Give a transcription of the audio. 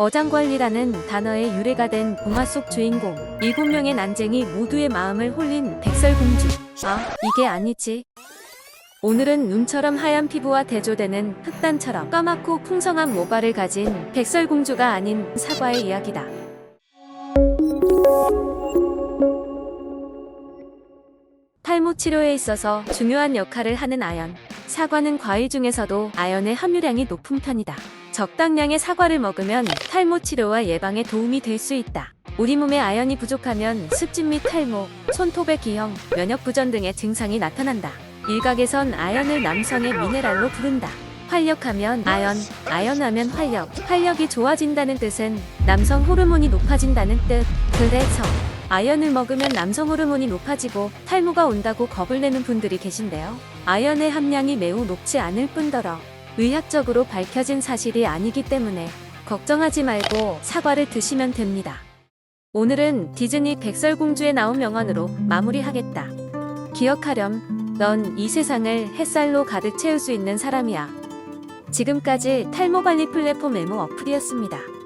어장관리라는 단어의 유래가 된 동화 속 주인공 일곱 명의 난쟁이 모두의 마음을 홀린 백설공주. 아, 이게 아니지. 오늘은 눈처럼 하얀 피부와 대조되는 흑단처럼 까맣고 풍성한 모발을 가진 백설공주가 아닌 사과의 이야기다. 탈모 치료에 있어서 중요한 역할을 하는 아연. 사과는 과일 중에서도 아연의 함유량이 높은 편이다. 적당량의 사과를 먹으면 탈모 치료와 예방에 도움이 될 수 있다. 우리 몸에 아연이 부족하면 습진 및 탈모, 손톱의 기형, 면역 부전 등의 증상이 나타난다. 일각에선 아연을 남성의 미네랄로 부른다. 활력하면 아연, 아연하면 활력, 활력이 좋아진다는 뜻은 남성 호르몬이 높아진다는 뜻. 그래서 아연을 먹으면 남성 호르몬이 높아지고 탈모가 온다고 겁을 내는 분들이 계신데요. 아연의 함량이 매우 높지 않을 뿐더러 의학적으로 밝혀진 사실이 아니기 때문에 걱정하지 말고 사과를 드시면 됩니다. 오늘은 디즈니 백설공주에 나온 명언으로 마무리하겠다. 기억하렴. 넌 이 세상을 햇살로 가득 채울 수 있는 사람이야. 지금까지 탈모 관리 플랫폼 메모 어플이었습니다.